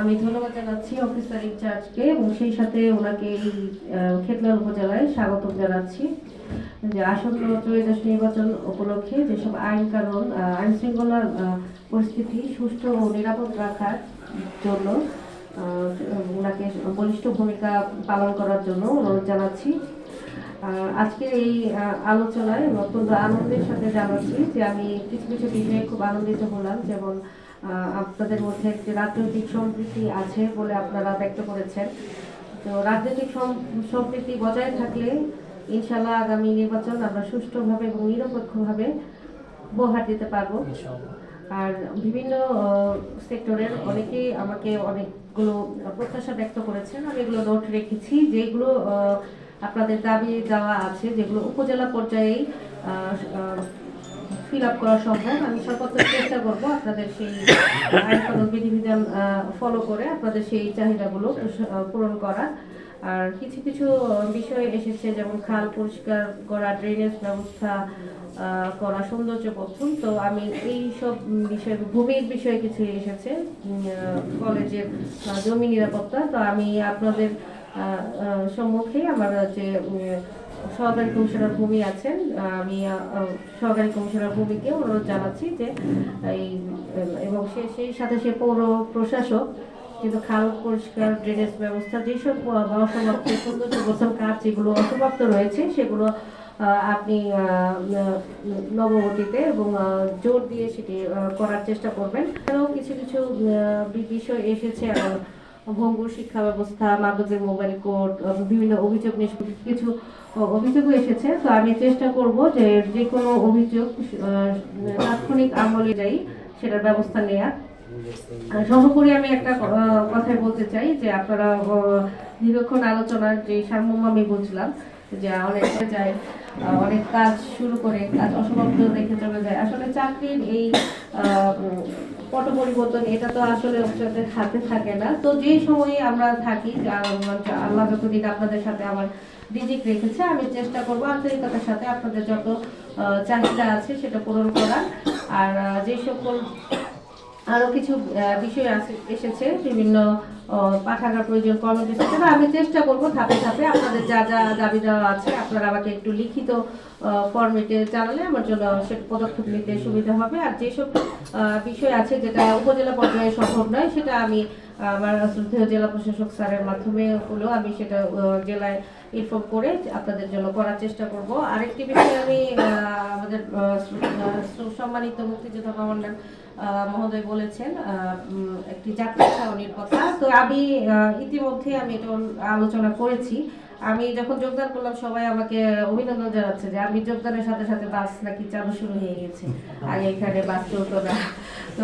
আমি ধন্যবাদ জানাচ্ছি অফিসার ইনচার্জকে এবং সেই সাথে ওনাকে এই আহ, খেতলাল উপজেলায় স্বাগত জানাচ্ছি। যে আসন্ন ত্রয়োদশ নির্বাচন উপলক্ষে যেসব আইন কানুন আইন শৃঙ্খলার পরিস্থিতি সুষ্ঠু ও নিরাপদ রাখার জন্য ওনাকে বলিষ্ঠ ভূমিকা পালন করার জন্য অনুরোধ জানাচ্ছি। আজকের এই আলোচনায় অত্যন্ত আনন্দের সাথে জানাচ্ছি যে আমি কিছু কিছু বিষয়ে খুব আনন্দিত হলাম যেমন আপনাদের মধ্যে একটি রাজনৈতিক সম্প্রীতি আছে বলে আপনারা ব্যক্ত করেছেন। তো রাজনৈতিক সম্প্রীতি বজায় থাকলে ইনশাল্লাহ আগামী নির্বাচন আমরা সুষ্ঠুভাবে এবং নিরপেক্ষভাবে উপহার দিতে পারব। আর বিভিন্ন সেক্টরের অনেকেই আমাকে অনেকগুলো প্রত্যাশা ব্যক্ত করেছেন। আমি এগুলো নোট রেখেছি যেগুলো আপনাদের দাবি দেওয়া আছে যেগুলো উপজেলা পর্যায়েই ফিল আপ করা সম্ভব। আমি সর্বোচ্চ চেষ্টা করব আপনাদের সেই বিধিবিধান ফলো করে আপনাদের সেই চাহিদাগুলো পূরণ করা আর কিছু কিছু বিষয় এসেছে যেমন খাল পরিষ্কার করা ড্রেনেজ ব্যবস্থা করা সৌন্দর্য বর্ধন। তো আমি এই সব বিষয় ভূমির বিষয়ে কিছু এসেছে কলেজের জমি নিরাপত্তা। তো আমি আপনাদের সম্মুখে আমার যে সহকারী কমিশনার ভূমি আছেন। আমি সহকারী কমিশনার ভূমিকে অনুরোধ জানাচ্ছি যে এই এবং সে সেই সাথে সে পৌর প্রশাসক কিন্তু খাল পরিষ্কার ড্রেনেজ ব্যবস্থা যেসব অসমাপ্ত সৌন্দর্য বর্ধন কাজ যেগুলো অসমাপ্ত রয়েছে সেগুলো আপনি নবগতিতে এবং জোর দিয়ে সেটি করার চেষ্টা করবেন। এছাড়াও কিছু কিছু বিষয় এসেছে আহ, ভঙ্গুর শিক্ষা ব্যবস্থা মাদকের মোবাইল কোড বিভিন্ন অভিযোগ নিয়ে কিছু অভিযোগ এসেছে। তো আমি চেষ্টা করব যে যে কোনো অভিযোগ তাৎক্ষণিক আমলে যাই, সেটার ব্যবস্থা নেয়া। সর্বোপরি আমি একটা কথাই বলতে চাই যে আপনারা দীর্ঘক্ষণ আলোচনার যে সারমর্ম আমি বুঝলাম যে যায় অনেক কাজ শুরু করে, কাজ অসমাপ্ত রেখে চলে যায়। আসলে চাকরির এই পট পরিবর্তন এটা তো আসলে অফিসারদের হাতে থাকে না। তো যে সময়ে আমরা থাকি আল্লাহ যতদিন আপনাদের সাথে আমার রেখেছে, আমি চেষ্টা করব আন্তরিকতার সাথে আপনাদের যত চাহিদা আছে সেটা পূরণ করার। আর যে সকল আরও কিছু বিষয় এসেছে, বিভিন্ন পাঠাগার প্রয়োজন তবে আমি চেষ্টা করব ধাপে ধাপে আপনাদের যা যা দাবি দেওয়া আছে, আপনারা আমাকে একটু লিখিত ফর্মেটে জানালে আমার জন্য সেটা পদক্ষেপ নিতে সুবিধা হবে। আর যেসব বিষয় আছে যেটা উপজেলা পর্যায়ে সম্ভব নয়, সেটা আমি, আমার শ্রদ্ধেয় জেলা প্রশাসক স্যারের মাধ্যমে হলেও আমি সেটা জেলায় ইনফর্ম করে আপনাদের জন্য করার চেষ্টা করব। আরেকটি বিষয় আমি আমাদের সম্মানিত মুক্তিযোদ্ধা কমান্ডার মহোদয় বলেছেন একটি যাত্রা ছাউনির কথা। তো আমি ইতিমধ্যে আমি এটা আলোচনা করেছি। আমি যখন যোগদান করলাম, সবাই আমাকে অভিনন্দন জানাচ্ছে যে আমি যোগদানের সাথে সাথে বাস নাকি চালু শুরু হয়ে গেছে। আগে এখানে বাস চলতো না। তো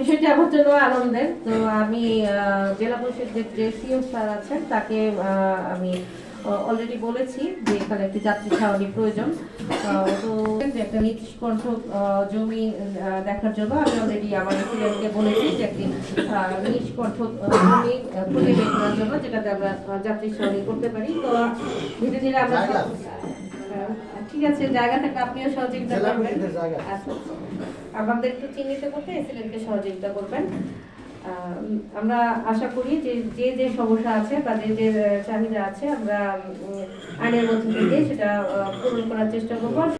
বিষয়টি আমার জন্য আনন্দের। তো আমি জেলা পরিষদের যে সিও স্যার আছেন, তাকে আমি অলরেডি বলেছি যে এখানে একটি যাত্রী ছাউনি প্রয়োজন। তো একটা নির্দিষ্ট কণ্ঠক জমি দেখার জন্য আমি অলরেডি আমার স্টুডেন্টকে বলেছি যে একটি নির্দিষ্ট কণ্ঠক জমি খুঁজে বের করার জন্য যেটাতে আমরা যাত্রী ছাউনি করতে পারি তো ধীরে ধীরে আমরা ঠিক আছে জায়গা আপনিও সহযোগিতা করবেন। আচ্ছা। আমাদের একটু চিহ্নিত করতে এসিলেন্টকে সহযোগিতা করবেন আমরা আশা করি যে যে যে সমস্যা আছে বা যে যে চাহিদা আছে আমরা আইনের মধ্যে থেকে সেটা পূরণ করার চেষ্টা করব